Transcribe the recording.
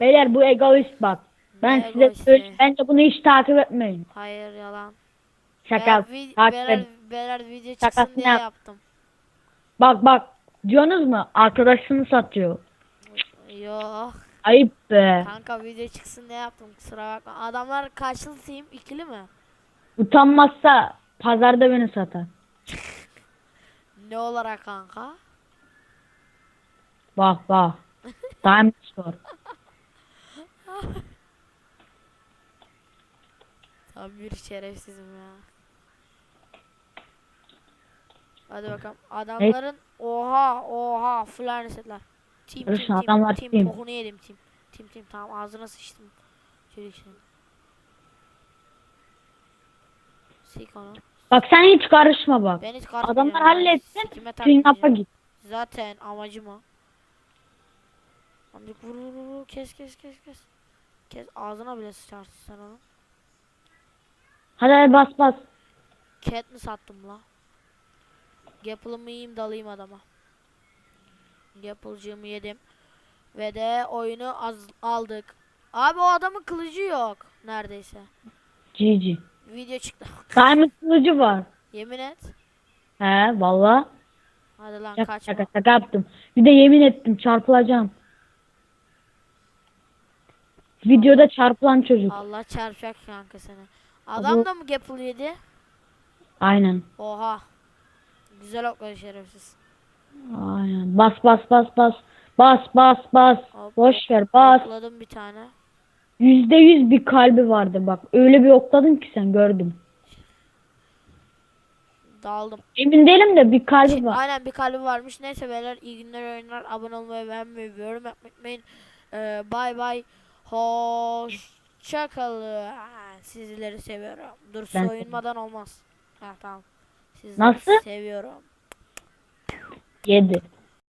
Beyler bu egoist bak. Ben Ne size egoisti? söyleyeyim. Bence bunu hiç takip etmeyin. Hayır yalan. Şaka. Ben vi- takip edin. beyler video Şakasını çıksın diye yap. yaptım. Bak bak. Diyorsunuz mu? Arkadaşını satıyor. Yo. Ayıp be. Kanka video çıksın diye yaptım kusura bakma. Adamlar karşılı team ikili mi? Utanmazsa pazarda beni satar. Ne olarak kanka? Bak bak. Diamond Store. Tam bir şerefsizim ya. Hadi bakalım. Adamların oha oha full resetler. Barış, team team adamlar team team. Bokunu yedim team. Team team tamam ağzına sıçtım. Şöyle işte. Sik onu. Bak sen hiç karışma bak. Ben hiç karışmayacağım Adamlar halletsin. Takmayacağım. git. Zaten amacım o. Amcık vur vur vur. kes kes kes kes. Kes ağzına bile sıçarsın sen onu. Hadi hadi bas bas. Cat mi sattım la? Gapple'ımı yiyeyim dalayım adama. Gapple'cığımı yedim. Ve de oyunu az aldık. Abi o adamın kılıcı yok. Neredeyse. GG. Video çıktı. Diamond kılıcı var. Yemin et. He valla. Hadi lan Şaka kaçma. şaka şaka yaptım. Bir de yemin ettim çarpılacağım. Videoda çarpılan çocuk. Allah çarpacak kanka seni. Adam da mı Gapple yedi? Aynen. Oha. Güzel okladı şerefsiz. Aynen. Bas bas bas bas. Bas bas bas. Hop, Boş ver bas. Okladım bir tane. Yüzde yüz bir kalbi vardı bak. Öyle bir okladın ki sen gördüm. Daldım. Emin değilim de bir kalbi var. Aynen bir kalbi varmış. Neyse beyler iyi günler oyunlar. Abone olmayı beğenmeyi yorum yapmayı unutmayın. Ee, bay bay. Hoşçakalın. Sizleri seviyorum. Dur Ben soyunmadan olmaz. Ha tamam. Sizleri Nasıl? seviyorum. Yedi.